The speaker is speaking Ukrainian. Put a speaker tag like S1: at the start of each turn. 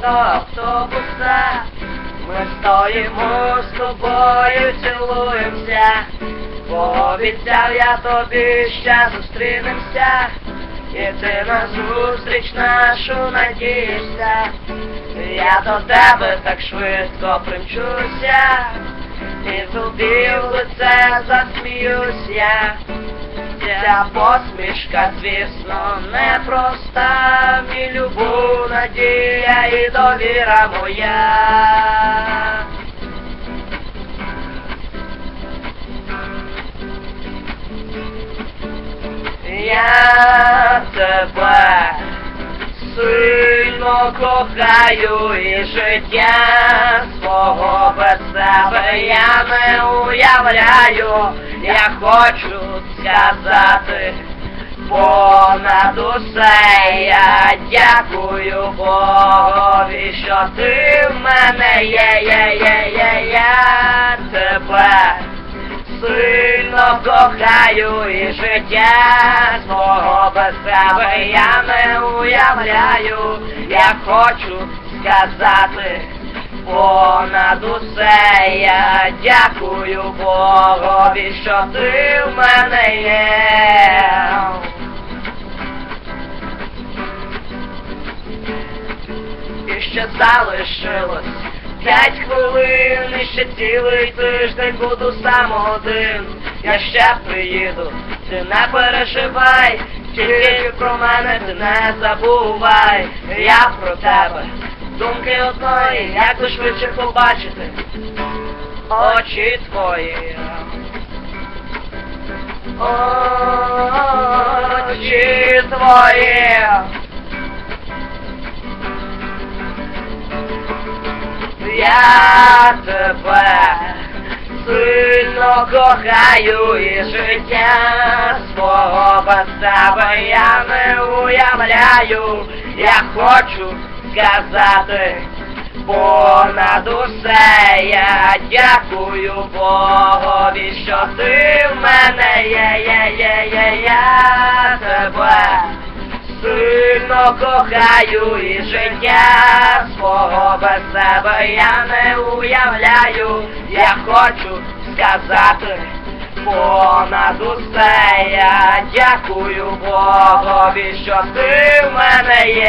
S1: до автобуса. Ми стоїмо з тобою, цілуємося. Пообіцяв я тобі, ще зустрінемося. І ти на зустріч нашу надієшся. Я до тебе так швидко примчуся, і тобі в лице засміюсь я. Ця посмішка, звісно, непроста, мій любов, надія і довіра моя. Я тебе сильно кохаю і життя свого без себе я не уявляю, я хочу сказати понад усе я дякую Богові, що ти в мене є, є, є, є, я тебе сильно кохаю і життя свого без себе я не уявляю, я хочу сказати понад усе. Я дякую Богові, що ти в мене є. Ще залишилось п'ять хвилин, і ще цілий тиждень буду сам один. Я ще приїду, ти не переживай, тільки про мене ти не забувай. Я про тебе, думки одної, як то швидше побачити очі твої. Очі твої. Я тебе сильно кохаю і життя свого без тебе я не уявляю, я хочу сказати понад усе. Я дякую Богові, що ти в мене є, є, є, є, я кохаю і життя свого без себе я не уявляю, я хочу сказати понад усе я дякую Богові, що ти в мене є.